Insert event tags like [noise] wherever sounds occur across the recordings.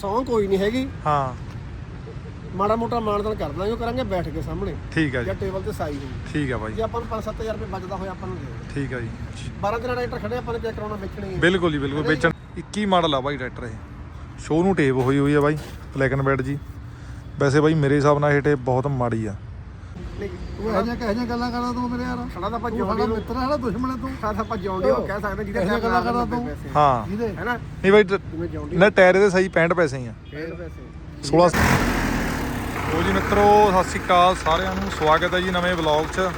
ਸੌਂ ਕੋਈ ਨਹੀਂ ਹੈਗੀ। ਹਾਂ। ਮਾੜਾ ਮੋਟਾ ਮਾਨਦਾਨ ਕਰ ਦਾਂਗੇ ਉਹ ਕਰਾਂਗੇ ਬੈਠ ਕੇ ਸਾਹਮਣੇ। ਠੀਕ ਆ ਜੀ। ਜਾਂ ਟੇਬਲ ਤੇ ਸਾਈ ਹੋਈ ਠੀਕ ਆ ਬਾਈ। ਜੇ ਆਪਾਂ ਨੂੰ 5-7000 ਰੁਪਏ ਬਚਦਾ ਹੋਇਆ ਆਪਾਂ ਨੂੰ ਦੇ ਦਿਓ। ਠੀਕ ਆ ਜੀ। 12 ਦਿਨਾਂ ਟਰੈਕਟਰ ਖੜੇ ਆਪਾਂ ਨੇ ਕਿਆ ਕਰਾਉਣਾ ਵੇਚਣੀ ਹੈ ਬਿਲਕੁਲ ਜੀ ਬਿਲਕੁਲ। ਵੇਚਣ 21 ਮਾਡਲ ਆ ਬਾਈ ਟਰੈਕਟਰ ਇਹ। ਸ਼ੋਅ ਨੂੰ ਟੇਪ ਹੋਈ ਹੋਈ ਆ ਬਾਈ ਬਲੈਕ ਐਂਡ ਵਾਈਟ ਜੀ। ਵੈਸੇ ਬਾਈ ਮੇਰੇ ਹਿਸਾਬ ਨਾਲ ਇਹ ਟੇਪ ਬਹੁਤ ਮਾੜੀ ਆ। ਨਹੀਂ ਤੂੰ ਇਹ ਜਿਹੀਆਂ ਕਿਹੋ ਜਿਹੀਆਂ ਗੱਲਾਂ ਕਰਦਾ ਤੂੰ ਮੇਰੇ ਯਾਰ? ਖੜਾ ਤਾਂ ਜੌਂਡੀ ਸਾਡਾ ਮਿੱਤਰ ਹੈ ਨਾ ਦੁਸ਼ਮਣ ਹੈ ਤੂੰ। ਸਾਡਾ ਆਪਾਂ ਜੌਂਡੀ ਨੂੰ ਕਹਿ ਸਕਦੇ ਜਿਹਦੇ ਇਹੋ ਗੱਲਾਂ ਕਰਦਾ ਤੂੰ। ਹਾਂ। ਜਿਹਦੇ ਹੈ ਨਾ ਨਹੀਂ ਬਾਈ ਨਾ ਟਾਇਰ ਇਹਦੇ ਸਹੀ 65 ਪੈਸੇ ਹੀ ਆ। 1.5 ਪੈਸੇ। 16 ਉਹ ਜੀ ਮਿੱਤਰੋ ਸਤਿ ਸ਼੍ਰੀ ਅਕਾਲ ਸਾਰਿਆਂ ਨੂੰ। ਸਵਾਗਤ ਹੈ ਜੀ ਨਵੇਂ ਵਲੌਗ 'ਚ।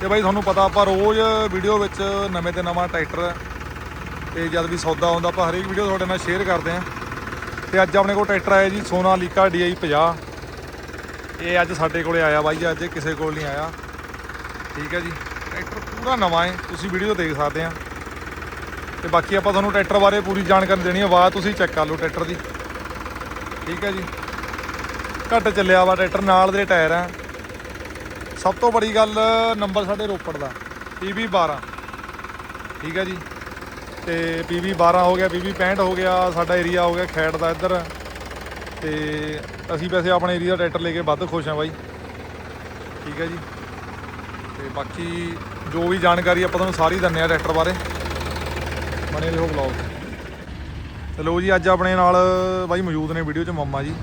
ਤੇ ਬਾਈ ਤੁਹਾਨੂੰ ਪਤਾ ਆਪਾਂ ਰੋਜ਼ ਵੀਡੀਓ ਵਿੱਚ ਨਵੇਂ ਤੇ ਨਵਾਂ ਟਰੈਕਟਰ ਤੇ ਜਦ ਵੀ ਸੌਦਾ ਆਉਂਦਾ ਆਪਾਂ ਹਰੇਕ ਵੀਡੀਓ ਤੁਹਾਡੇ ਨਾਲ ਸ਼ੇਅਰ ਕਰਦੇ ਆਂ ਤੇ ਅੱਜ ਆਪਣੇ ਕੋਲ ਟਰੈਕਟਰ ਆਇਆ ਜੀ ਸੋਨਾਲੀਕਾ DI 50 ਇਹ ਅੱਜ ਸਾਡੇ ਕੋਲੇ ਆਇਆ ਬਾਈ, ਅੱਜ ਕਿਸੇ ਕੋਲ ਨਹੀਂ ਆਇਆ। ਠੀਕ ਹੈ ਜੀ। ਟਰੈਕਟਰ ਪੂਰਾ ਨਵਾਂ ਹੈ, ਤੁਸੀਂ ਵੀਡੀਓ ਦੇਖ ਸਕਦੇ ਆ ਤੇ ਬਾਕੀ ਆਪਾਂ ਤੁਹਾਨੂੰ ਟਰੈਕਟਰ ਬਾਰੇ ਪੂਰੀ ਜਾਣਕਾਰੀ ਦੇਣੀ ਹੈ, ਆਵਾਜ਼ ਤੁਸੀਂ ਚੈੱਕ ਕਰ ਲਓ ਟਰੈਕਟਰ ਦੀ। ਠੀਕ ਹੈ ਜੀ। ਘੱਟ ਚੱਲਿਆ ਵਾ ਟਰੈਕਟਰ, ਨਾਲ ਦੇ ਟਾਇਰ ਆ। ਸਭ ਤੋਂ ਬੜੀ ਗੱਲ, ਨੰਬਰ ਸਾਡੇ ਰੋਪੜ ਦਾ PB 12 ਠੀਕ ਹੈ ਜੀ। ਤੇ PB 12 ਹੋ ਗਿਆ PB 65 ਹੋ ਗਿਆ, ਸਾਡਾ ਏਰੀਆ ਹੋ ਗਿਆ ਖੈੜ ਦਾ ਇੱਧਰ। ਤੇ ਅਸੀਂ ਵੈਸੇ ਆਪਣੇ ਏਰੀਆ ਦਾ ਟਰੈਕਟਰ ਲੈ ਕੇ ਵੱਧ ਖੁਸ਼ ਹਾਂ ਬਾਈ। ਠੀਕ ਹੈ ਜੀ। ਤੇ ਬਾਕੀ ਜੋ ਵੀ ਜਾਣਕਾਰੀ ਆਪਾਂ ਤੁਹਾਨੂੰ ਸਾਰੀ ਦਿੰਨੇ ਆ ਟਰੈਕਟਰ ਬਾਰੇ ਬਣੇ ਰਹੋ ਵਲੌਗ ਚਲੋ ਜੀ ਅੱਜ ਆਪਣੇ ਨਾਲ ਬਾਈ ਮੌਜੂਦ ਨੇ ਵੀਡੀਓ 'ਚ ਮੰਮਾ ਜੀ।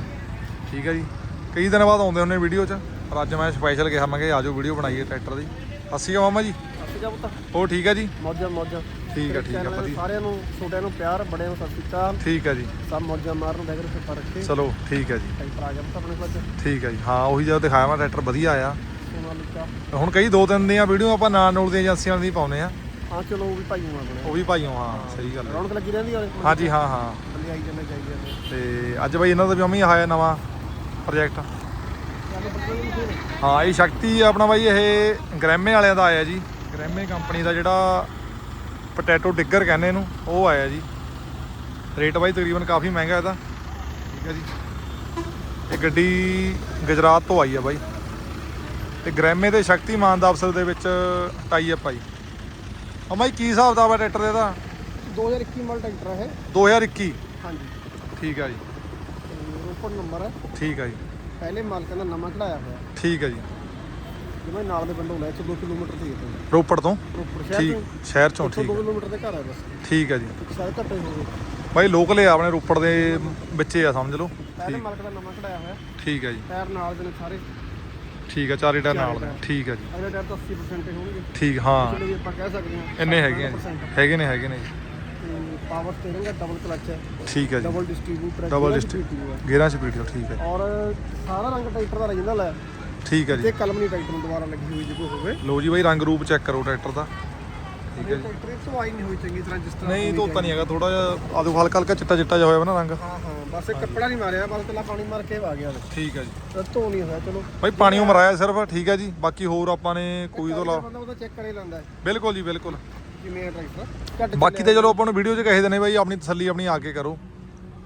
ਠੀਕ ਹੈ ਜੀ। ਕਈ ਦਿਨ ਬਾਅਦ ਆਉਂਦੇ ਹੁੰਦੇ ਵੀਡੀਓ 'ਚ। ਪਰ ਅੱਜ ਮੈਂ ਸਪੈਸ਼ਲ ਕਿਹਾ ਮੈਂ ਕਿ ਆਜੋ ਵੀਡੀਓ ਬਣਾਈਏ ਟਰੈਕਟਰ ਦੀ। ਅਸੀਂ ਮਾਮਾ ਜੀ। ਸਤਿ ਸ਼੍ਰੀ ਅਕਾਲ ਹੋਰ ਠੀਕ ਹੈ ਜੀ? ਮੌਜਾਂ ਮੌਜਾਂ। ਠੀਕ ਹੈ ਠੀਕ ਦੇ ਵਧੀਆ। ਸਾਰਿਆਂ ਨੂੰ ਛੋਟਿਆਂ ਨੂੰ ਪਿਆਰ ਬੜਿਆਂ ਨੂੰ ਸਤਿ ਸ਼੍ਰੀ ਅਕਾਲ। ਠੀਕ ਹੈ ਜੀ। ਸਭ ਮੌਜਾਂ ਮਾਰਨ ਬੈਗਰ ਪਰ ਰੱਖੇ। ਚਲੋ ਠੀਕ ਹੈ ਜੀ। ਟਰੈਕਟਰ ਆ ਗਿਆ ਤਾਂ ਆਪਣੇ ਕੋਲ ਅੱਜ। ਠੀਕ ਹੈ ਜੀ। ਹਾਂ ਉਹੀ ਜਦੋਂ ਦਿਖਾਇਆ ਮੈਂ ਟਰੈਕਟਰ ਵਧੀਆ ਆਇਆ। ਸੋਨਾਲੀਕਾ ਹੁਣ ਕਈ ਦੋ ਤਿੰਨ ਦੀਆਂ ਵੀਡੀਓ ਆਪਾਂ ਨਾਲ ਨੂਲ ਦੀਆਂ ਏਜੰਸੀਆਂ ਦੀ ਪਾਉਨੇ ਆ। ਹਾਂ ਚਲੋ ਉਹ ਵੀ ਭਾਈ ਨੂੰ ਆਪਣੇ। ਉਹ ਵੀ ਭਾਈਓ ਹਾਂ ਸਹੀ ਗੱਲ ਹੈ ਰੌਣਕ ਲੱਗੀ ਰਹਿੰਦੀ ਆ ਹਾਂਜੀ ਹਾਂ ਹਾਂ। ਥੱਲੇ ਆਈ ਜਾਂਦੇ ਜਾਈ ਜਾਂਦੇ। ਤੇ ਅੱਜ ਬਾਈ ਇਹਨਾਂ ਦਾ ਵੀ ਅਮੀ ਆਇਆ ਨਵਾਂ ਪ੍ਰੋਜੈਕਟ ਚੱਲ ਬੱਚੇ ਵੀ ਫਿਰ ਹਾਂ ਇਹ ਸ਼ਕਤੀ ਆਪਣਾ ਬਾਈ ਇਹ ਗ੍ਰੈਮੇ ਵਾਲਿਆਂ ਦਾ ਆਇਆ ਜੀ। ਗ੍ਰੈਮੇ ਕੰਪਨੀ ਦਾ ਜਿਹੜਾ ਪੋਟੈਟੋ ਡਿੱਗਰ ਕਹਿੰਦੇ ਇਹਨੂੰ ਉਹ ਆਇਆ ਜੀ। ਰੇਟ ਬਾਈ ਤਕਰੀਬਨ ਕਾਫੀ ਮਹਿੰਗਾ ਇਹਦਾ। ਠੀਕ ਹੈ ਜੀ। ਇਹ ਗੱਡੀ ਗੁਜਰਾਤ ਤੋਂ ਆਈ ਆ ਬਾਈ। ਤੇ ਗ੍ਰੈਮੇ ਤੇ ਸ਼ਕਤੀਮਾਨ ਦਾ ਅਫਸਰ ਦੇ ਵਿੱਚ ਟਾਈ ਅਪ ਆਈ। ਅਮਾਈ ਕੀ ਹਿਸਾਬ ਦਾ ਵਾ ਟਰੈਕਟਰ ਇਹਦਾ? 2021 ਮਾਡਲ ਟਰੈਕਟਰ ਹੈ 2021 ਹਾਂਜੀ। ਠੀਕ ਆ ਜੀ। ਰੋਪੜ ਨੰਬਰ ਹੈ ਠੀਕ ਆ ਜੀ। ਪਹਿਲੇ ਮਾਲਕਾਂ ਦਾ ਨਵਾਂ ਕਢਾਇਆ ਹੋਇਆ। ਠੀਕ ਆ ਜੀ। ਜਿਵੇਂ ਨਾਲ ਦੇ ਪਿੰਡੋਂ ਲੈ 2 ਕਿਲੋਮੀਟਰ ਤੇ ਹੈ ਰੋਪੜ ਤੋਂ? ਰੋਪੜ ਸ਼ਹਿਰ ਠੀਕ ਤੋਂ। ਸ਼ਹਿਰ ਚੋਂ ਠੀਕ 2 ਆ ਕਿਲੋਮੀਟਰ ਦੇ ਘਰ ਹੈ ਬਸ। ਠੀਕ ਆ ਜੀ। ਸ਼ਾਇਦ ਘੱਟੇ ਹੋਵੇ ਬਾਈ ਲੋਕਲ ਆ ਆਪਣੇ ਰੋਪੜ ਦੇ ਵਿੱਚੇ ਆ ਸਮਝ ਲਓ। ਪਹਿਲੇ ਮਾਲਕ ਦਾ ਨਵਾਂ ਕਢਾਇਆ ਹੋਇਆ। ਠੀਕ ਆ ਜੀ। ਟਾਇਰ ਨਾਲ ਦੇ ਨੇ ਸਾਰੇ। ਠੀਕ ਆ ਚਾਰੇ ਟਾਇਰ ਨਾਲ ਦੇ। ਠੀਕ ਆ ਜੀ। ਅਗਲੇ ਟਾਇਰ ਤਾਂ 80% ਹੀ ਹੋਣਗੇ। ਠੀਕ ਹਾਂ। ਚਲੋ ਵੀ ਆਪਾਂ ਕਹਿ ਸਕਦੇ ਹਾਂ ਇੰਨੇ ਹੈਗੇ ਆ ਜੀ। 60% ਹੈਗੇ ਨੇ ਹੈਗੇ ਨੇ ਜੀ। ਤੇ ਪਾਵਰ ਸਟੀਅਰਿੰਗ ਹੈ ਡਬਲ ਕਲਚ ਹੈ। ਠੀਕ ਆ ਜੀ। ਡਬਲ ਡਿਸਟ੍ਰੀਬਿਊਟਰ ਡਬਲ ਡਿਸਟ੍ਰਿਕਟ ਗੇਰਾਂ ਚ ਪੀਟੀਓ ਠੀਕ ਹੈ। ਔਰ ਸਾਰਾ ਰੰਗ ਟਰੈਕਟਰ ਦਾ ਰਹਿੰਦਾ ਲੈ। ਠੀਕ ਹੈ ਤੇ ਜੀ ਕਲਮਨੀ ਟਰੈਕਟਰ ਨੂੰ ਦੁਬਾਰਾ ਲੱਗੀ ਹੋਈ ਜੇ ਕੋਈ ਹੋਵੇ। ਲੋ ਜੀ ਬਾਈ ਰੰਗ ਰੂਪ ਚੈੱਕ ਕਰੋ ਟਰੈਕਟਰ ਦਾ। ਠੀਕ ਹੈ ਜੀ। ਟਰੈਕਟਰ ਇਹ ਧੋਆਈ ਨਹੀਂ ਹੋਈ ਚੰਗੀ ਤਰ੍ਹਾਂ ਜਿਸ ਤਰ੍ਹਾਂ ਨਹੀਂ ਧੋਤਾ ਨਹੀਂ ਹੈਗਾ ਥੋੜਾ ਜਿਹਾ ਆਦੂ ਹਲਕਾ ਹਲਕਾ ਚਿੱਟਾ ਚਿੱਟਾ ਜਿਹਾ ਹੋਇਆ ਵਾ ਨਾ ਰੰਗ। ਹਾਂ ਹਾਂ ਬਸ ਇਹ ਕੱਪੜਾ ਨਹੀਂ ਮਾਰਿਆ ਬਸ ਕੱਲਾ ਪਾਣੀ ਮਾਰ ਕੇ ਆ ਗਿਆ ਠੀਕ ਹੈ ਜੀ। ਤੇ ਧੋ ਨਹੀਂ ਹੋਇਆ ਚਲੋ। ਬਾਈ ਪਾਣੀ ਉਹ ਮਰਾਇਆ ਸਿਰਫ ਠੀਕ ਹੈ ਜੀ। ਬਾਕੀ ਹੋਰ ਆਪਾਂ ਨੇ ਕੋਈ ਤੋਂ ਲਾ ਬੰਦਾ ਉਹਦਾ ਚੈੱਕ ਕਰੇ ਲੈਂਦਾ ਬਿਲਕੁਲ ਜੀ ਬਿਲਕੁਲ। ਕਿਵੇਂ ਟਰੈਕਟਰ? ਘੱਟ ਬਾਕੀ ਤੇ ਚਲੋ ਆਪਾਂ ਨੂੰ ਵੀਡੀਓ 'ਚ ਕਹੇ ਦੇਣੇ ਬਾਈ ਆਪਣੀ ਤਸੱਲੀ ਆਪਣੀ ਆ ਕੇ ਕਰੋ।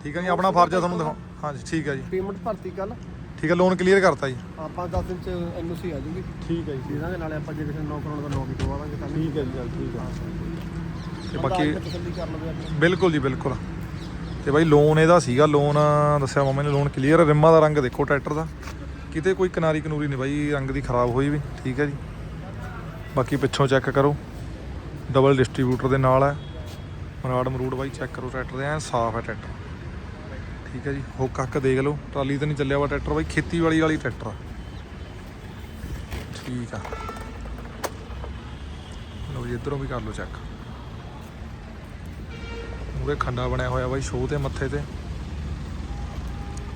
ਠੀਕ ਹੈ ਜੀ ਆਪਣਾ ਫਰਜ਼ ਆ ਤੁਹਾਨੂੰ ਦਿਖਾਉ ਹਾਂਜੀ ਠੀਕ ਹੈ ਜੀ। ਪੇਮੈਂਟ ਭਰਤੀ ਕੱਲ ਠੀਕ ਹੈ ਲੋਨ ਕਲੀਅਰ ਕਰਤਾ ਜੀ। ਆਪਾਂ 10 ਦਿਨ ਚ ਐਨਓਸੀ ਆ ਜੂਗੀ ਠੀਕ ਹੈ ਜੀ। ਦੇ ਦਾਂਗੇ ਨਾਲੇ ਆਪਾਂ ਜੇ ਕਿਸੇ ਨੂੰ ਕਰਾਉਣ ਦਾ ਨੌ ਵੀ ਕੱਲ ਠੀਕ ਹੈ ਜੀ ਚੱਲ ਠੀਕ ਹੈ। ਤੇ ਬਾਕੀ ਆ ਕੇ ਤਸੱਲੀ ਕਰ ਲਵੇ ਆਪਣੀ। ਬਿਲਕੁਲ ਜੀ ਬਿਲਕੁਲ। ਤੇ ਬਾਈ ਲੋਨ ਇਹਦਾ ਸੀਗਾ ਲੋਨ ਦੱਸਿਆ ਮੰਮੀ ਨੇ ਲੋਨ ਕਲੀਅਰ ਰਿਮਾਂ ਦਾ ਰੰਗ ਦੇਖੋ ਟਰੈਕਟਰ ਦਾ। ਕਿਤੇ ਕੋਈ ਕਿਨਾਰੀ ਕਨੂਰੀ ਨਹੀਂ ਬਾਈ ਰੰਗ ਦੀ ਖਰਾਬ ਹੋਈ ਵੀ। ਠੀਕ ਹੈ ਜੀ। ਬਾਕੀ ਪਿੱਛੋਂ ਚੈੱਕ ਕਰੋ। ਡਬਲ ਡਿਸਟ੍ਰੀਬਿਊਟਰ ਦੇ ਨਾਲ ਹੈ। ਮਰਾੜ ਮਰੂੜ ਬਾਈ ਚੈੱਕ ਕਰੋ ਟਰੈਕਟਰ ਦੇ ਐਨ ਸਾਫ਼ ਹੈ ਟਰੈਕਟਰ। ਠੀਕ ਹੈ ਜੀ। ਹੁੱਕ ਹੱਕ ਦੇਖ ਲਓ ਟਰਾਲੀ ਤੇ ਨਹੀਂ ਚੱਲਿਆ ਵਾ ਟਰੈਕਟਰ ਬਾਈ ਖੇਤੀਬਾੜੀ ਵਾਲੀ ਟਰੈਕਟਰ ਆ। ਠੀਕ ਆ। ਲਓ ਜੀ ਇਧਰੋਂ ਵੀ ਕਰ ਲਓ ਚੈੱਕ ਉਹਦੇ ਖੰਡਾ ਬਣਿਆ ਹੋਇਆ ਬਾਈ ਸ਼ੋਅ ਤੇ ਮੱਥੇ ਤੇ।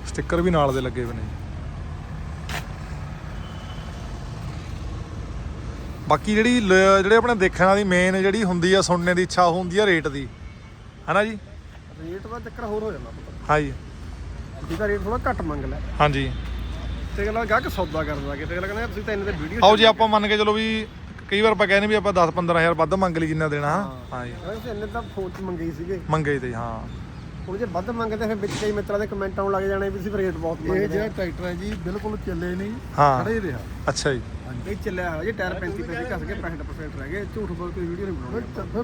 ਸਟicker ਵੀ ਨਾਲ ਦੇ ਲੱਗੇ ਹੋਏ ਨੇ। ਬਾਕੀ ਜਿਹੜੀ ਜਿਹੜੇ ਆਪਣੇ ਦੇਖਣ ਵਾਲੀ ਮੇਨ ਜਿਹੜੀ ਹੁੰਦੀ ਆ ਸੁਣਨੇ ਦੀ ਇੱਛਾ ਹੁੰਦੀ ਆ ਰੇਟ ਦੀ। ਹੈਨਾ ਜੀ? ਰੇਟ ਦਾ ਚੱਕਰ ਹੋਰ ਹੋ ਜਾਂਦਾ। ਹਾਂਜੀ। ਜਿਹਦਾ ਰੇਟ ਥੋੜਾ ਘੱਟ ਮੰਗ ਲੈ। ਹਾਂਜੀ। ਤੇ ਅਗਲਾ ਗਾਹਕ ਸੌਦਾ ਕਰਦਾ ਕਿ ਤੇ ਅਗਲਾ ਕਹਿੰਦਾ ਯਾਰ ਤੁਸੀਂ ਤਾਂ ਇੰਨੇ ਤੇ ਵੀਡੀਓ ਆਓ ਜੀ ਆਪਾਂ ਮੰਨ ਕੇ ਚਲੋ ਵੀ ਕਈ ਵਾਰ ਆਪਾਂ ਕਹਿੰਦੇ ਵੀ ਆਪਾਂ 10 15000 ਵੱਧ ਮੰਗ ਲਈ ਜਿੰਨਾ ਦੇਣਾ ਹਾਂਜੀ। ਤੁਸੀਂ ਇੰਨੇ ਤਾਂ ਫੋਨ 'ਚ ਮੰਗੇ ਹੀ ਸੀਗੇ। ਮੰਗੇ ਤੇ ਹਾਂ। ਹੁਣ ਜੇ ਵੱਧ ਮੰਗਦੇ ਫਿਰ ਵਿੱਚ ਕਈ ਮਿੱਤਰਾਂ ਦੇ ਕਮੈਂਟ ਆਉਣ ਲੱਗ ਜਾਣੇ ਵੀ ਤੁਸੀਂ ਰੇਟ ਬਹੁਤ ਇਹ ਮੰਗਦੇ ਜਿਹੜਾ ਟਰੈਕਟਰ ਹੈ ਜੀ ਬਿਲਕੁਲ ਚੱਲੇ ਨਹੀਂ ਹਾਂ। ਖੜੇ ਹੀ ਰਿਹਾ। ਅੱਛਾ ਜੀ। ਇਹ ਚੱਲਿਆ ਹੋਇਆ ਜੀ ਟਾਇਰ 35 ਪੈਸੇ ਘਸ ਕੇ 65% ਰਹਿ ਗਏ। ਝੂਠ ਬੋਲ ਕੋਈ ਵੀਡੀਓ ਨਹੀਂ ਬਣਾਉਣੀ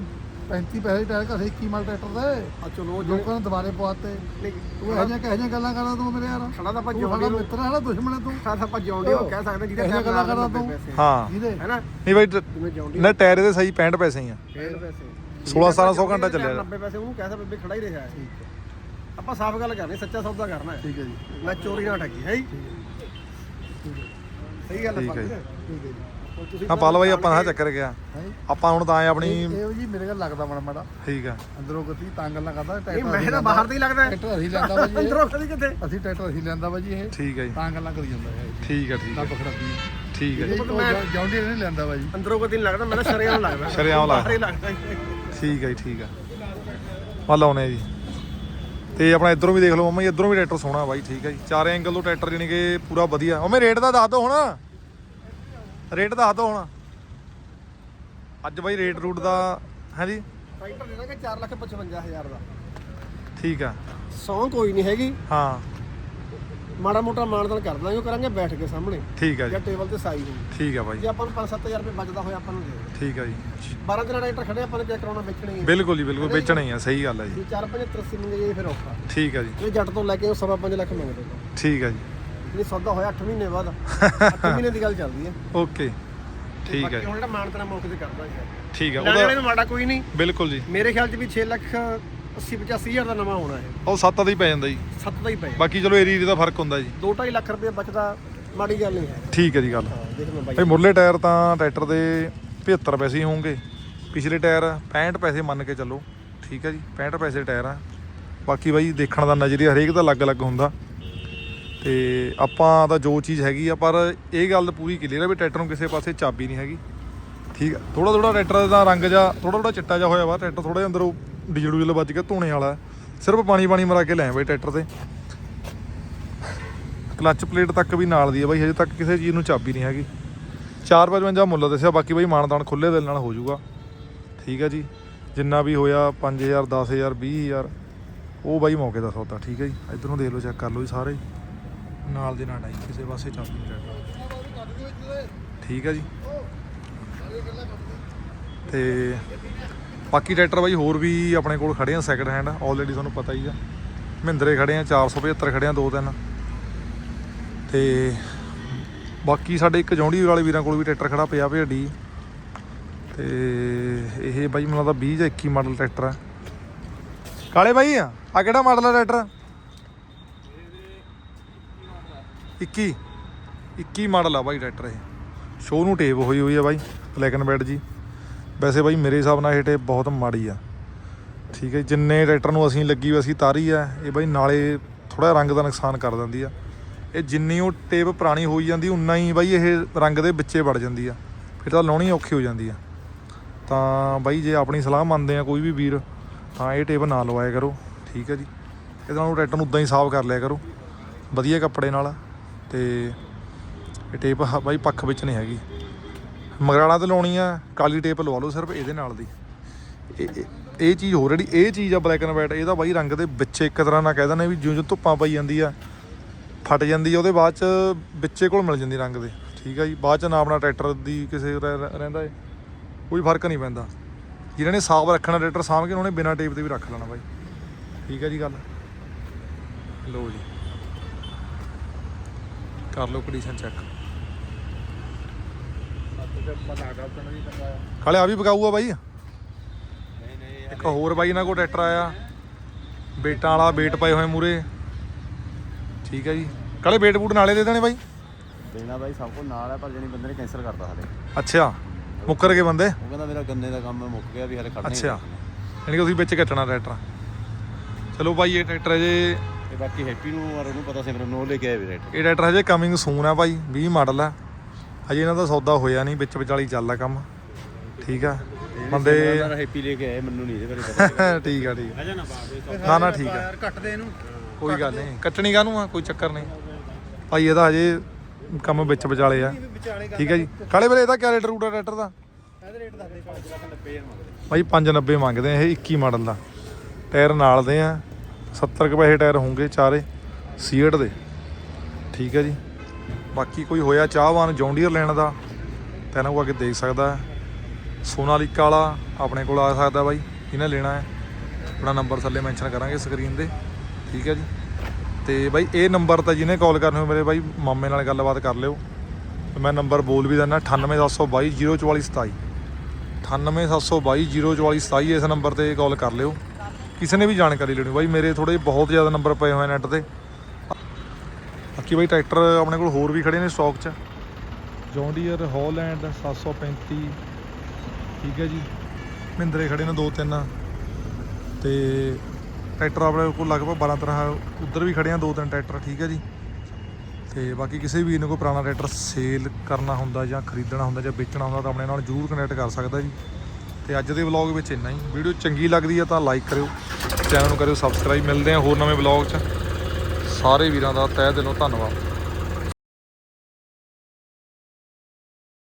35 ਪੈਸੇ ਟਾਇਰ ਘਰੇ 21 ਮਾਲ ਟਰੈਕਟਰ ਦੇ ਆ ਚਲੋ ਜੋ ਲੋਕਾਂ ਨੇ ਦੁਬਾਰੇ ਪਵਾਤੇ। ਨਹੀਂ ਤੂੰ ਇਹੋ ਕਿਹੋ ਜਿਹੀਆਂ ਗੱਲਾਂ ਕਰਦਾ ਤੂੰ ਮੇਰੇ ਯਾਰ? ਸਾਡਾ ਤਾਂ ਆਪਾਂ ਤੂੰ ਸਾਡਾ ਮਿੱਤਰ ਹੈ ਨਾ ਦੁਸ਼ਮਣ ਹੈ ਤੂੰ। ਸਾਡਾ ਆਪਾਂ ਜੌਂਡੀ ਉਹ ਕਹਿ ਸਕਦੇ ਜਿਹਦੇ ਇਹੋ ਗੱਲਾਂ ਕਰਦਾ ਤੂੰ। ਹਾਂ। ਜਿਹਦੇ ਹੈ ਨਾ? ਨਹੀਂ ਬਾਈ ਟ- ਜਿਵੇਂ ਜੌਂਡੀ ਨਾ ਟਾਇਰ ਦੇ ਸਹੀ 65 ਪੈਸੇ ਹੀ ਆ। 65 ਪੈਸੇ। 16 1700 ਘੰਟਾ ਚੱਲਿਆ। 90 ਪੈਸੇ ਉਹਨੂੰ ਕਹਿ ਸਕਦੇ ਖੜਾ ਹੀ ਰਿਹਾ ਹੈ। ਆਪਾਂ ਸਾਫ਼ ਗੱਲ ਕਰਨੀ ਸੱਚਾ ਸੌਦਾ ਕਰਨਾ ਹੈ। ਠੀਕ ਹੈ ਜੀ। ਮੈਂ ਚੋਰੀ ਨਾ ਠੱਗੀ ਹੈ ਜੀ? ਸਹੀ ਗੱਲ ਹੈ ਠੀਕ ਹੈ ਜੀ। ਠੀਕ ਹੈ ਜੀ। ਹੁਣ ਤੁਸੀਂ ਹਾਂ ਪਾਲ ਬਾਈ ਆਪਾਂ ਨਾ ਚੱਕਰ ਗਿਆ। ਹੈ? ਆਪਾਂ ਹੁਣ ਤਾਂ ਆਏ ਆਪਣੀ ਇਹ ਜੀ ਮੇਰੇ ਕੋਲ ਲੱਗਦਾ ਮਾੜਾ ਮਾੜਾ। ਠੀਕ ਆ। ਅੰਦਰੋਂ ਗਤੀ ਤਾਂ ਗੱਲਾਂ ਕਰਦਾ ਨਹੀਂ ਮੈਂ ਤਾਂ ਬਾਹਰ ਦਾ ਹੀ ਲੱਗਦਾ। ਹੈ। ਟਰੈਕਟਰ ਅਸੀਂ ਲੈਂਦਾ ਵਾ ਜੀ ਇਹ। ਅੰਦਰੋਂ ਕਦੀ ਕਿਤੇ। ਅਸੀਂ ਟਰੈਕਟਰ ਅਸੀਂ ਲੈਂਦਾ ਵਾ ਜੀ ਇਹ। ਠੀਕ ਆ ਜੀ। ਤਾਂ ਗੱਲਾਂ ਕਰੀ ਜਾਂਦਾ ਹੈ ਜੀ ਠੀਕ ਆ ਠੀਕ ਨਾ ਆ। ਬਖੜਾ ਵੀ ਠੀਕ ਆ ਜੀ। ਇਹ ਜੌਂਡੀ ਨਹੀਂ ਲੈਂਦਾ ਵਾ ਜੀ ਅੰਦਰੋਂ ਕਦੀ ਨਹੀਂ ਲੱਗਦਾ ਮੈਨੂੰ ਸ਼ਰਿਆਮ ਲੱਗਦਾ। ਸ਼ਰੇਆਮ ਲੱਗਦਾ। ਬਾਹਰ ਹੀ ਲੱਗਦਾ। ਠੀਕ ਆ ਜੀ ਠੀਕ ਆ। ਲਾਉਣੇ ਆ ਜੀ। ਤੇ ਆਪਣਾ ਇਧਰੋਂ ਵੀ ਦੇਖ ਲਓ ਮੰਮਾ ਜੀ ਇਧਰੋਂ ਵੀ ਟਰੈਕਟਰ ਸੋਹਣਾ ਬਾਈ ਠੀਕ ਆ ਜੀ। ਚਾਰੇ ਐਂਗਲ ਤੋਂ ਟਰੈਕਟਰ ਜਾਣੀ ਕਿ ਪੂਰਾ ਵਧੀਆ। ਮੰਮੀ ਰੇਟ ਦਾ ਦੱਸ ਦਿਓ ਹੁਣ। ਰੇਟ ਦੱਸ ਦਿਓ ਹੁਣ। ਅੱਜ ਬਾਈ ਰੇਟ ਰੂਟ ਦਾ ਹੈ ਜੀ? ਟਰੈਕਟਰ ਦੇ ਦਾਂਗੇ 4 ਲੱਖ 55000 ਦਾ। ਠੀਕ ਆ। ਸੌਂ ਕੋਈ ਨਹੀਂ ਹੈਗੀ। ਹਾਂ। ਮਾੜਾ ਮੋਟਾ ਮਾਨਦਾਨ ਕਰ ਦਾਂਗੇ ਉਹ ਕਰਾਂਗੇ ਬੈਠ ਕੇ ਸਾਹਮਣੇ। ਠੀਕ ਆ ਜੀ। ਜਾਂ ਟੇਬਲ ਤੇ ਸਾਈ ਹੋਈ ਠੀਕ ਆ ਬਾਈ। ਜੇ ਆਪਾਂ ਨੂੰ 5-7000 ਰੁਪਏ ਬਚਦਾ ਹੋਇਆ ਆਪਾਂ ਨੂੰ ਦੇ ਦਿਓ। ਠੀਕ ਆ ਜੀ। 12 ਦਿਨ ਟਰੈਕਟਰ ਖੜੇ ਆਪਾਂ ਨੇ ਕਿਆ ਕਰਾਉਣਾ ਵੇਚਣੇ ਹੀ ਆ। ਬਿਲਕੁਲ ਜੀ ਬਿਲਕੁਲ ਵੇਚਣਾ ਹੀ ਆ ਸਹੀ ਗੱਲ ਹੈ ਜੀ। ਜੇ 4-5 ਤਰਸੀ ਮੰਗੇ ਫਿਰ ਔਖਾ। ਠੀਕ ਆ ਜੀ। ਇਹ ਜੱਟ ਤੋਂ ਲੈ ਕੇ ਉਹ ਸਵਾ ਪੰਜ ਲੱਖ ਮੰਗਦੇ ਨੇ। ਠੀਕ ਆ ਜੀ। ਇਹ ਸੌਦਾ ਹੋਇਆ 8 ਮਹੀਨੇ ਬਾਅਦ। [laughs] 8 ਮਹੀਨੇ ਦੀ ਗੱਲ ਚੱਲਦੀ ਹੈ। ਓਕੇ। ਠੀਕ ਹੈ। ਬਾਕੀ ਹੁਣ ਜਿਹੜਾ ਮਾਨਤਨਾ ਮੌਕੇ ਤੇ ਕਰਦਾ ਹੈ ਠੀਕ ਵਾਲੇ ਉਹਦਾ ਨੂੰ ਮਾੜਾ ਕੋਈ ਨਹੀਂ। ਬਿਲਕੁਲ ਜੀ। ਮੇਰੇ ਖਿਆਲ 'ਚ ਵੀ 6 ਲੱਖ 80 85 ਹਜ਼ਾਰ ਦਾ ਨਵਾਂ ਹੋਣਾ ਹੈ ਉਹ ਸੱਤ ਦਾ ਹੀ ਪੈ ਜਾਂਦਾ ਜੀ। ਸੱਤ ਦਾ ਹੀ ਪਏ ਬਾਕੀ ਚਲੋ ਏਰੀਆ ਦਾ ਫ਼ਰਕ ਹੁੰਦਾ ਜੀ। 2.5 ਲੱਖ ਰੁਪਏ ਬਚਦਾ ਮਾੜੀ ਗੱਲ ਨਹੀਂ ਹੈ। ਠੀਕ ਹੈ ਜੀ ਗੱਲ। ਹਾਂ ਦੇਖ ਮੈਂ ਬਾਈ। ਭਈ ਮੁੱਢਲੇ ਟਾਇਰ ਤਾਂ ਟਰੈਕਟਰ ਦੇ 75 ਪੈਸੇ ਹੀ ਹੋਣਗੇ। ਪਿਛਲੇ ਟਾਇਰ 65 ਪੈਸੇ ਮੰਨ ਕੇ ਚੱਲੋ। ਠੀਕ ਹੈ ਜੀ 65 ਪੈਸੇ ਟਾਇਰ ਆ। ਬਾਕੀ ਬਾਈ ਦੇਖਣ ਦਾ ਨਜ਼ਰੀਆ ਹਰੇਕ ਦਾ ਅਲੱਗ-ਅਲੱਗ ਹੁੰਦਾ। ਤੇ ਆਪਾਂ ਤਾਂ ਜੋ ਚੀਜ਼ ਹੈਗੀ ਆ, ਪਰ ਇਹ ਗੱਲ ਪੂਰੀ ਕਲੀਅਰ ਆ ਵੀ ਟਰੈਕਟਰ ਨੂੰ ਕਿਸੇ ਪਾਸੇ ਚਾਬੀ ਨਹੀਂ ਹੈਗੀ। ਠੀਕ ਆ? ਥੋੜਾ ਥੋੜਾ ਟਰੈਕਟਰ ਦਾ ਰੰਗ ਜਾ ਥੋੜਾ ਥੋੜਾ ਚਿੱਟਾ ਜਾ ਹੋਇਆ ਵਾ, ਟਰੈਕਟਰ ਥੋੜਾ ਅੰਦਰੋਂ ਡੀਜ਼ਲ ਡੂਜ਼ਲ ਵੱਜ ਕੇ ਧੋਣੇ ਵਾਲਾ ਸਿਰਫ ਪਾਣੀ ਪਾਣੀ ਮਰਾ ਕੇ ਲੈ ਬਈ ਟਰੈਕਟਰ ਤੇ। ਕਲੱਚ ਪਲੇਟ ਤੱਕ ਵੀ ਨਾਲ ਦੀ ਆ ਬਾਈ, ਹਜੇ ਤੱਕ ਕਿਸੇ ਚੀਜ਼ ਨੂੰ ਚਾਬੀ ਨਹੀਂ ਹੈਗੀ। 455 ਮੁੱਲ ਦੱਸਿਆ, ਬਾਕੀ ਬਾਈ ਮਾਨਦਾਨ ਖੁੱਲੇ ਦਿਲ ਨਾਲ ਹੋ ਜਾਊਗਾ। ਠੀਕ ਹੈ ਜੀ। ਜਿੰਨਾ ਵੀ ਹੋਇਆ 5000 10000 20000 ਉਹ ਬਾਈ ਮੌਕੇ ਦਾ ਸੌਦਾ, ਠੀਕ ਹੈ ਜੀ। ਇਧਰੋਂ ਦੇਖ ਲਓ, ਚੈੱਕ ਕਰ ਲਓ ਜੀ ਸਾਰੇ। ਨਾਲ ਦੇ ਨਾਲ ਆਈ, ਕਿਸੇ ਪਾਸੇ ਚਾਬੀ ਨਹੀਂ ਟਰੈਕਟਰ ਠੀਕ ਆ ਜੀ। ਤੇ ਬਾਕੀ ਟਰੈਕਟਰ ਬਾਈ ਹੋਰ ਵੀ ਆਪਣੇ ਕੋਲ ਖੜੇ ਆ ਸੈਕਿੰਡ ਹੈਂਡ ਆਲਰੇਡੀ ਤੁਹਾਨੂੰ ਪਤਾ ਹੀ ਆ। ਮਹਿੰਦਰੇ ਖੜੇ ਆ 475 ਖੜੇ ਆ, ਦੋ ਤਿੰਨ। ਤੇ ਬਾਕੀ ਸਾਡੇ ਇੱਕ ਜੌਂਡੀ ਵਾਲੇ ਵੀਰਾਂ ਕੋਲ ਵੀ ਟਰੈਕਟਰ ਖੜਾ ਪਿਆ ਭੇਡੀ। ਤੇ ਇਹ ਬਾਈ ਮੈਨੂੰ ਲੱਗਦਾ 20 ਜਾਂ 21 ਮਾਡਲ ਟਰੈਕਟਰ ਆ। ਕਾਲੇ ਬਾਈ ਆ ਆ ਕਿਹੜਾ ਮਾਡਲ ਆ ਟਰੈਕਟਰ? 21 21 ਮਾਡਲ ਆ ਬਾਈ ਟਰੈਕਟਰ ਇਹ। ਸ਼ੋਅ ਨੂੰ ਟੇਪ ਹੋਈ ਹੋਈ ਆ ਬਾਈ ਬਲੈਕ ਐਂਡ ਵਾਈਟ ਜੀ। ਵੈਸੇ ਬਾਈ ਮੇਰੇ ਹਿਸਾਬ ਨਾਲ ਇਹ ਟੇਪ ਬਹੁਤ ਮਾੜੀ ਆ। ਠੀਕ ਹੈ ਜਿੰਨੇ ਟਰੈਕਟਰ ਨੂੰ ਅਸੀਂ ਲੱਗੀ ਹੋਈ ਅਸੀਂ ਤਾਰੀ ਆ, ਇਹ ਬਾਈ ਨਾਲੇ ਥੋੜਾ ਰੰਗ ਦਾ ਨੁਕਸਾਨ ਕਰ ਦਿੰਦੀ ਆ। ਇਹ ਜਿੰਨੀ ਉਹ ਟੇਪ ਪੁਰਾਣੀ ਹੋਈ ਜਾਂਦੀ, ਉਨਾ ਹੀ ਬਾਈ ਇਹ ਰੰਗ ਦੇ ਵਿੱਚੇ ਵੜ ਜਾਂਦੀ ਆ। ਫਿਰ ਤਾਂ ਲਾਉਣੀ ਔਖੀ ਹੋ ਜਾਂਦੀ ਆ। ਤਾਂ ਬਾਈ ਜੇ ਆਪਣੀ ਸਲਾਹ ਮੰਨਦੇ ਆ ਕੋਈ ਵੀ ਵੀਰ, ਤਾਂ ਇਹ ਟੇਪ ਨਾ ਲਵਾਇਆ ਕਰੋ। ਠੀਕ ਹੈ ਜੀ, ਇਹਦੇ ਨਾਲ ਟਰੈਕਟਰ ਨੂੰ ਉਦਾਂ ਹੀ ਸਾਫ਼ ਕਰ ਲਿਆ ਕਰੋ। ਵਧੀਆ ਕੱਪੜੇ ਨਾਲ। ਤੇ ਇਹ ਟੇਪ ਹ- ਬਾਈ ਪੱਖ ਵਿੱਚ ਨਹੀਂ ਹੈਗੀ। ਮਗਰਾਲਾ ਤੇ ਲਾਉਣੀ ਆ, ਕਾਲੀ ਟੇਪ ਲਵਾ ਲਓ ਸਿਰਫ ਇਹਦੇ ਨਾਲ ਦੀ। ਇਹ, ਇਹ- ਚੀਜ਼ ਹੋ ਜਿਹੜੀ, ਇਹ ਚੀਜ਼ ਆ ਬਲੈਕ ਐਂਡ ਵਾਈਟ ਇਹਦਾ ਬਾਈ ਰੰਗ ਦੇ ਵਿੱਚ ਇੱਕ ਤਰ੍ਹਾਂ ਨਾਲ ਕਹਿ ਦਿੰਦੇ ਵੀ ਜਿਉਂ ਜਿਉਂ ਧੁੱਪਾਂ ਪਈ ਜਾਂਦੀ ਆ, ਫਟ ਜਾਂਦੀ ਆ, ਉਹਦੇ ਬਾਅਦ ਚ ਵਿੱਚੇ ਕੋਲ ਮਿਲ ਜਾਂਦੀ ਰੰਗ ਦੇ। ਠੀਕ ਆ ਜੀ, ਬਾਅਦ ਚ ਨਾ ਆਪਣਾ ਟਰੈਕਟਰ ਦੀ ਕਿਸੇ ਰਹਿੰਦਾ ਏ, ਕੋਈ ਫ਼ਰਕ ਨਹੀਂ ਪੈਂਦਾ। ਜਿਹਨਾਂ ਨੇ ਸਾਫ਼ ਰੱਖਣਾ ਟਰੈਕਟਰ ਸਾਂਭ ਕੇ, ਉਹਨਾਂ ਨੇ ਬਿਨਾਂ ਟੇਪ 'ਤੇ ਵੀ ਰੱਖ ਲੈਣਾ ਬਾਈ। ਠੀਕ ਹੈ ਜੀ ਗੱਲ। ਲਓ ਜੀ। ਕਰ ਲਓ ਕੰਡੀਸ਼ਨ ਚੈੱਕ ਕਾਲੇ ਆ ਵੀ ਬਕਾਊ ਆ ਬਾਈ? ਇੱਕ ਹੋਰ ਬਾਈ ਇਹਨਾਂ ਕੋਲ ਟਰੈਕਟਰ ਆਇਆ। ਬੇਟਾਂ ਵਾਲਾ ਵੇਟ ਪਏ ਹੋਏ ਮੂਰੇ। ਠੀਕ ਹੈ ਜੀ। ਕਾਲੇ ਵੇਟ ਬੂਟ ਨਾਲੇ ਦੇ ਦੇਣੇ ਬਾਈ? ਦੇਣਾ ਬਾਈ ਸਭ ਕੁਝ ਨਾਲ ਹੈ ਪਰ ਜਣੀ ਬੰਦੇ ਨੇ ਕੈਂਸਲ ਕਰਤਾ ਹਾਲੇ। ਅੱਛਾ। ਮੁੱਕਰ ਗਏ ਬੰਦੇ? ਉਹ ਕਹਿੰਦਾ ਮੇਰਾ ਗੰਨੇ ਦਾ ਕੰਮ ਮੁੱਕ ਗਿਆ ਵੀ ਹਾਲੇ ਖੜਨੇ ਅੱਛਾ। ਯਾਨੀ ਕਿ ਤੁਸੀਂ ਵਿੱਚ ਕੱਟਣਾ ਟਰੈਕਟਰ। ਚਲੋ ਬਾਈ ਇਹ ਟਰੈਕਟਰ ਜੇ ਤੇ ਬਾਕੀ ਹੈਪੀ ਨੂੰ ਔਰ ਉਹਨੂੰ ਪਤਾ ਸਿਮਰਨ ਨੂੰ ਉਹ ਲੈ ਕੇ ਆਏ ਵੀ ਰੇਟ ਇਹ ਟਰੈਕਟਰ ਹਜੇ ਕਮਿੰਗ ਸੂਨ ਆ ਭਾਈ 20 ਮਾਡਲ ਆ। ਹਜੇ ਇਹਨਾਂ ਦਾ ਸੌਦਾ ਹੋਇਆ ਨਹੀਂ ਵਿੱਚ ਵਿਚਾਲੀ ਚੱਲਦਾ ਕੰਮ। ਠੀਕ ਆ। ਬੰਦੇ ਹੈਪੀ ਲੈ ਕੇ ਆਏ ਮੈਨੂੰ ਨਹੀਂ ਇਹਦੇ ਬਾਰੇ ਪਤਾ। [laughs] ਠੀਕ ਆ ਠੀਕ ਆ। ਨਾ ਨਾ ਠੀਕ ਆ। ਕੱਟ ਦੇ ਇਹਨੂੰ। ਕੋਈ ਗੱਲ ਨਹੀਂ। ਕੱਟਣੀ ਕਾਹਨੂੰ ਆ? ਕੋਈ ਚੱਕਰ ਨਹੀਂ। ਭਾਈ ਇਹਦਾ ਹਜੇ ਕੰਮ ਵਿੱਚ ਵਿਚਾਲੇ ਆ। ਠੀਕ ਹੈ ਜੀ। ਕਾਲੇ ਵੀਰੇ ਇਹਦਾ ਕਿਆ ਰੇਟ ਰੂਟ ਆ ਟਰੈਕਟਰ ਦਾ? ਇਹਦੇ ਰੇਟ ਦੱਸ ਦੇ। ਭਾਈ 590 ਮੰਗਦੇ ਆ ਇਹ 21 ਮਾਡਲ ਦਾ। ਟਾਇਰ ਨਾਲ ਦੇ ਆ। 70 ਕੁ ਪੈਸੇ ਟਾਇਰ ਹੋਣਗੇ ਚਾਰੇ ਸੀਟ ਦੇ। ਠੀਕ ਹੈ ਜੀ। ਬਾਕੀ ਕੋਈ ਹੋਇਆ ਚਾਹਵਾਨ ਜੌਂਡੀਅਰ ਲੈਣ ਦਾ, ਤਾਂ ਇਹਨਾਂ ਕੋਲ ਆ ਦੇਖ ਸਕਦਾ ਹੈ। ਸੋਨਾਲੀਕਾ ਵਾਲਾ ਆਪਣੇ ਕੋਲ ਆ ਸਕਦਾ ਬਾਈ, ਇਹਨੇ ਲੈਣਾ ਹੈ। ਆਪਣਾ ਨੰਬਰ ਥੱਲੇ ਮੈਂਸ਼ਨ ਕਰਾਂਗੇ ਸਕਰੀਨ ਤੇ। ਠੀਕ ਹੈ ਜੀ। ਤੇ ਬਾਈ, ਇਹ ਨੰਬਰ ਤਾਂ ਜਿਹਨੇ ਕਾਲ ਕਰਨੀ ਹੋਵੇ ਮੇਰੇ ਬਾਈ, ਮਾਮੇ ਨਾਲ ਗੱਲਬਾਤ ਕਰ ਲਿਓ। ਮੈਂ ਨੰਬਰ ਬੋਲ ਵੀ ਦਿੰਦਾ 98722 98722 ਇਸ ਨੰਬਰ ਤੇ ਕਾਲ ਕਰ ਲਿਓ। ਕਿਸੇ ਨੇ ਵੀ ਜਾਣਕਾਰੀ ਲੈਣੀ। ਬਾਈ, ਮੇਰੇ ਥੋੜੇ ਬਹੁਤ ਜ਼ਿਆਦਾ ਨੰਬਰ ਪਏ ਹੋਏ ਨੈਟ ਤੇ। ਬਾਕੀ ਬਾਈ, ਟਰੈਕਟਰ ਆਪਣੇ ਕੋਲ ਹੋਰ ਵੀ ਖੜੇ ਨੇ ਸਟਾਕ 'ਚ। ਜੌਨ ਡੀਅਰ ਹੌਲੈਂਡ 735 ਠੀਕ ਹੈ ਜੀ। ਮਹਿੰਦਰੇ ਖੜੇ ਨੇ ਦੋ ਤਿੰਨ। ਤੇ ਟਰੈਕਟਰ ਆਪਣੇ ਕੋਲ ਲਗਭਗ 12 ਤਰ੍ਹਾਂ ਉਧਰ ਵੀ ਖੜੇ ਆ ਦੋ ਤਿੰਨ ਟਰੈਕਟਰ, ਠੀਕ ਹੈ ਜੀ। ਤੇ ਬਾਕੀ ਕਿਸੇ ਵੀ ਨੂੰ ਕੋਈ ਪੁਰਾਣਾ ਟਰੈਕਟਰ ਸੇਲ ਕਰਨਾ ਹੁੰਦਾ ਜਾਂ ਖਰੀਦਣਾ ਹੁੰਦਾ ਜਾਂ ਵੇਚਣਾ ਹੁੰਦਾ ਤਾਂ ਆਪਣੇ ਨਾਲ ਜਰੂਰ ਕਨੈਕਟ ਕਰ ਸਕਦਾ ਜੀ। ਤੇ ਅੱਜ ਦੇ ਵਲੌਗ ਵਿੱਚ ਇੰਨਾ ਹੀ। ਵੀਡੀਓ ਚੰਗੀ ਲੱਗਦੀ ਹੈ ਤਾਂ ਲਾਈਕ ਕਰਿਓ ਚੈਨਲ ਨੂੰ ਕਰਿਓ ਸਬਸਕ੍ਰਾਈਬ ਮਿਲਦੇ ਆ ਹੋਰ ਨਵੇਂ ਵਲੌਗ 'ਚ। ਸਾਰੇ ਵੀਰਾਂ ਦਾ ਤਹਿ ਦਿਲੋਂ ਧੰਨਵਾਦ।